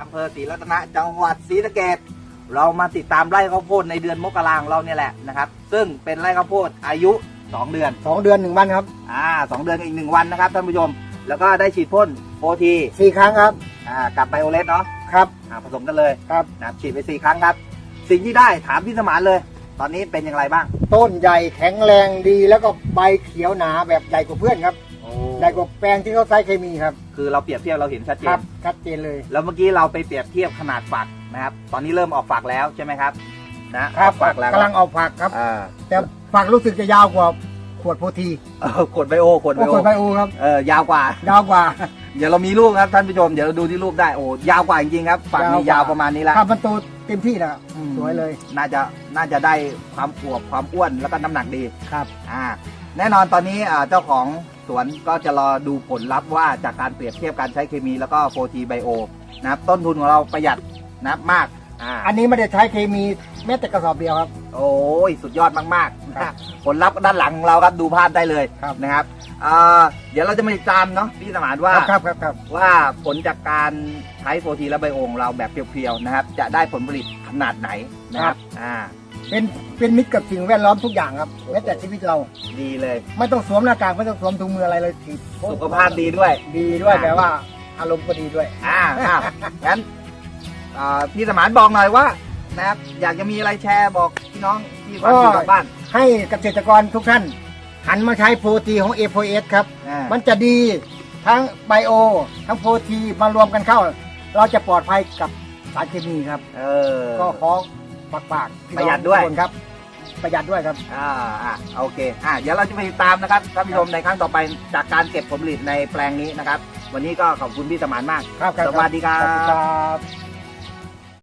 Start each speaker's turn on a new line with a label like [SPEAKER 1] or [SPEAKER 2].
[SPEAKER 1] อำเภอศรีรัตนะจังหวัดศรีสะเกษเรามาติดตามไร่ข้าวโพดในเดือนมกราของเราเนี่ยแหละนะครับ ซึ่งเป็นไร่ข้าวโพดอายุ 2 เดือน
[SPEAKER 2] สองเดือนหนึ่งวันครับ
[SPEAKER 1] อ่าสองเดือนกับอีกหนึ่งวันนะครับท่านผู้ชม แล้วก็ได้ฉีดพ่นโอที
[SPEAKER 2] สี่ครั้งครับ
[SPEAKER 1] อ่ากับไบโอเลสเนาะ
[SPEAKER 2] ครับ
[SPEAKER 1] อ่าผสมกันเลย
[SPEAKER 2] ครับ
[SPEAKER 1] นะครับฉีดไปสี่ครั้งครับ สิ่งที่ได้ถามพี่สมานเลย ตอนนี้เป็นอย่างไรบ้าง
[SPEAKER 2] ต้นใหญ่แข็งแรงดีแล้วก็ใบเขียวหนาแบบใหญ่กว่าเพื่อนครับ ใหญ่กว่าแปลงที่เขาใช้เคมีครับ
[SPEAKER 1] คือเราเปรียบเทียบเราเห็นชัดเจ
[SPEAKER 2] ครั
[SPEAKER 1] น
[SPEAKER 2] บชัดเจนเลย
[SPEAKER 1] แล้วเมื่อกี้เราไปเปรียบเทียบขนาดฝักนะครับ ตอนนี้เริ่มออกฝักแล้วใช่ไหมครับ นะออกฝักแล้ว
[SPEAKER 2] กำลังออกฝักครับ
[SPEAKER 1] อ่า
[SPEAKER 2] แต่ฝักรู้สึกจะยาวกว่าขวดโพธี
[SPEAKER 1] เออขวดไบโอขวดไบ
[SPEAKER 2] โอ้
[SPEAKER 1] โอ
[SPEAKER 2] ขวดไบโอครับ
[SPEAKER 1] เออยาวกว่า
[SPEAKER 2] ยาวกว่า
[SPEAKER 1] เดี๋ยวเรามีรูปครับท่านผู้ชม เดี๋ยวเราดูที่รูปได้ โอ้ยาวกว่าจริงๆครับ ฝักนี้ยายา
[SPEAKER 2] ววกว่า
[SPEAKER 1] ประมาณนี้แล้ว
[SPEAKER 2] ครับมันโตเต็มที่แล้วสวยเลย
[SPEAKER 1] น่าจะ น่าจะได้ความอวบความอ้วนแล้วก็น้ำหนักดี
[SPEAKER 2] ครับ
[SPEAKER 1] อ่า แน่นอนตอนนี้เจ้าของสวนก็จะรอดูผลลัพธ์ว่าจากการเปรียบเทียบการใช้เคมีแล้วก็โฟทีไบโอนะครับต้นทุนของเราประหยัดนะครับมาก อ่า
[SPEAKER 2] อันนี้ไม่ได้ใช้เคมีแม้แต่กระสอบเดียวครับ
[SPEAKER 1] โอ้ยสุดยอดมากๆ
[SPEAKER 2] ครับ
[SPEAKER 1] ผลลัพธ์ด้านหลังของเราครับดูภาพได้เลย
[SPEAKER 2] ครับ
[SPEAKER 1] นะครับอ่าเดี๋ยวเราจะมาติดตามเนาะพี่สมานว่า
[SPEAKER 2] ครับครับครับ
[SPEAKER 1] ว่าผลจากการใช้โฟทีและไบโอของเราแบบเพียวๆนะครับ จะได้ผลผลิตขนาดไหนนะครับอ่า
[SPEAKER 2] เป็นเป็นมิตรกับสิ่งแวดล้อมทุกอย่างครับแม้แต่ชีวิตเรา
[SPEAKER 1] ดีเลย
[SPEAKER 2] ไม่ต้องสวมหน้ากากไม่ต้องสวมถุงมืออะไรเลยฉีด
[SPEAKER 1] สุขภาพดีด้วย
[SPEAKER 2] ดีด้วย
[SPEAKER 1] อ่า
[SPEAKER 2] แต่ว่าอารมณ์ก็ดีด้วย
[SPEAKER 1] อ่าอ่างั้นอ่า พี่สมานบอกหน่อยว่านะครับอยากจะมีอะไรแชร์บอกพี่น้องที่ฟังอยู่
[SPEAKER 2] ก็
[SPEAKER 1] ทางบ้าน
[SPEAKER 2] ให้เกษตรกรทุกท่าน หันมาใช้โปรตีของ a อ s ครับ
[SPEAKER 1] อ่า
[SPEAKER 2] มันจะดีทั้งไบโอ ทั้งโปรตีมารวมกันเข้า เราจะปลอดภัยกับสารเคมีครับ
[SPEAKER 1] เออ
[SPEAKER 2] ก็ขอฝากฝากพี่
[SPEAKER 1] ประหยัด
[SPEAKER 2] น้อง
[SPEAKER 1] ด้วย
[SPEAKER 2] ทุกคนครับ ประหยัดด้วยครับ
[SPEAKER 1] อ่าอ่าโอเคอ่าเดี๋ยวเราจะไปติดตามนะครับท่านผู้ชมในครั้งต่อไปจากการเก็บผลผลิตในแปลงนี้นะครับ วันนี้ก็ขอบคุณพี่สมานมาก
[SPEAKER 2] ครับครับ
[SPEAKER 1] สวัสดีครับ
[SPEAKER 2] สวัสดีครับ